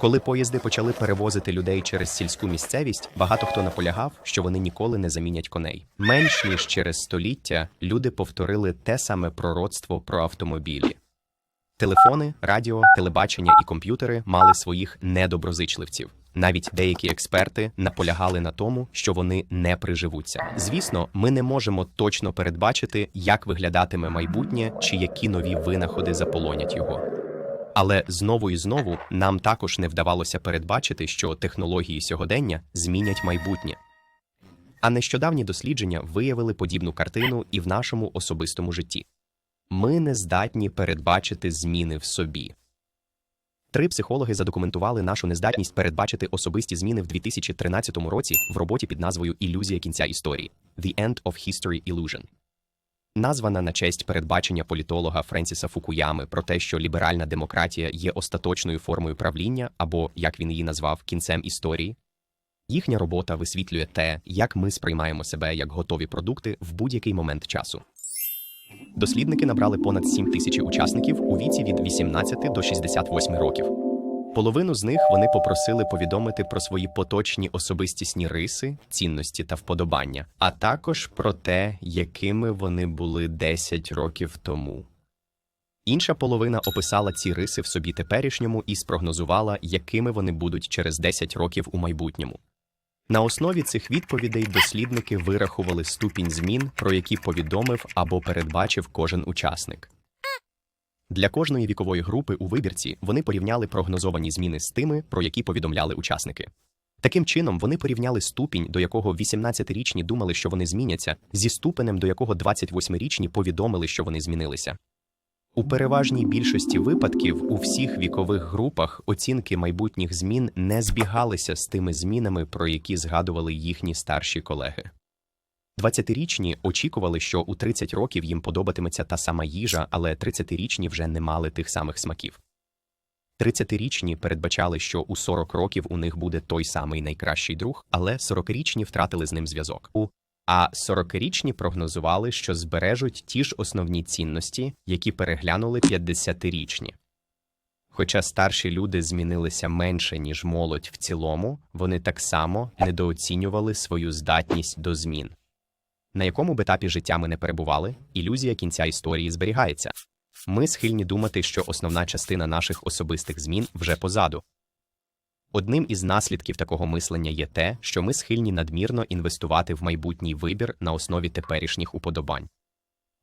Коли поїзди почали перевозити людей через сільську місцевість, багато хто наполягав, що вони ніколи не замінять коней. Менш ніж через століття люди повторили те саме пророцтво про автомобілі. Телефони, радіо, телебачення і комп'ютери мали своїх недоброзичливців. Навіть деякі експерти наполягали на тому, що вони не приживуться. Звісно, ми не можемо точно передбачити, як виглядатиме майбутнє чи які нові винаходи заполонять його. Але знову і знову нам також не вдавалося передбачити, що технології сьогодення змінять майбутнє. А нещодавні дослідження виявили подібну картину і в нашому особистому житті. Ми не здатні передбачити зміни в собі. Три психологи задокументували нашу нездатність передбачити особисті зміни в 2013 році в роботі під назвою Ілюзія кінця історії The End of History Illusion. Названа на честь передбачення політолога Френсіса Фукуями про те, що ліберальна демократія є остаточною формою правління, або, як він її назвав, кінцем історії. Їхня робота висвітлює те, як ми сприймаємо себе як готові продукти в будь-який момент часу. Дослідники набрали понад 7 тисяч учасників у віці від 18 до 68 років. Половину з них вони попросили повідомити про свої поточні особистісні риси, цінності та вподобання, а також про те, якими вони були 10 років тому. Інша половина описала ці риси в собі теперішньому і спрогнозувала, якими вони будуть через 10 років у майбутньому. На основі цих відповідей дослідники вирахували ступінь змін, про які повідомив або передбачив кожен учасник. Для кожної вікової групи у вибірці вони порівняли прогнозовані зміни з тими, про які повідомляли учасники. Таким чином, вони порівняли ступінь, до якого 18-річні думали, що вони зміняться, зі ступенем, до якого 28-річні повідомили, що вони змінилися. У переважній більшості випадків у всіх вікових групах оцінки майбутніх змін не збігалися з тими змінами, про які згадували їхні старші колеги. 20-річні очікували, що у 30 років їм подобатиметься та сама їжа, але 30-річні вже не мали тих самих смаків. 30-річні передбачали, що у 40 років у них буде той самий найкращий друг, але 40-річні втратили з ним зв'язок. А 40-річні прогнозували, що збережуть ті ж основні цінності, які переглянули 50-річні. Хоча старші люди змінилися менше, ніж молодь в цілому, вони так само недооцінювали свою здатність до змін. На якому б етапі життя ми не перебували, ілюзія кінця історії зберігається. Ми схильні думати, що основна частина наших особистих змін вже позаду. Одним із наслідків такого мислення є те, що ми схильні надмірно інвестувати в майбутній вибір на основі теперішніх уподобань.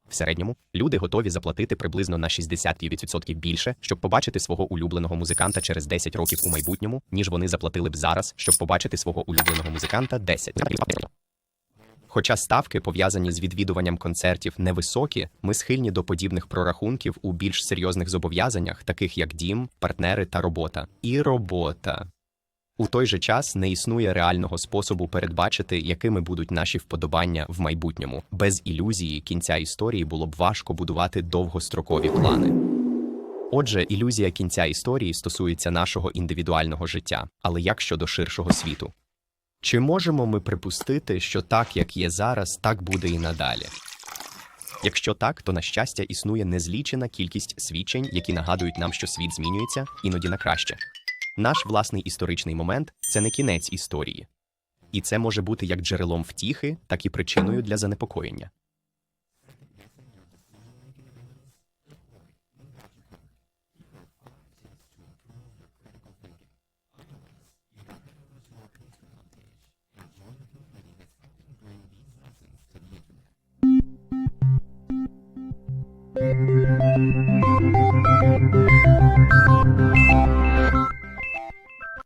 В середньому люди готові заплатити приблизно на 60% більше, щоб побачити свого улюбленого музиканта через 10 років у майбутньому, ніж вони заплатили б зараз, щоб побачити свого улюбленого музиканта 10. Хоча ставки, пов'язані з відвідуванням концертів, невисокі, ми схильні до подібних прорахунків у більш серйозних зобов'язаннях, таких як дім, партнери та робота. І робота. У той же час не існує реального способу передбачити, якими будуть наші вподобання в майбутньому. Без ілюзії кінця історії було б важко будувати довгострокові плани. Отже, ілюзія кінця історії стосується нашого індивідуального життя, але як щодо ширшого світу? Чи можемо ми припустити, що так, як є зараз, так буде і надалі? Якщо так, то на щастя існує незлічена кількість свідчень, які нагадують нам, що світ змінюється, іноді на краще. Наш власний історичний момент це не кінець історії, і це може бути як джерелом втіхи, так і причиною для занепокоєння. Thank you.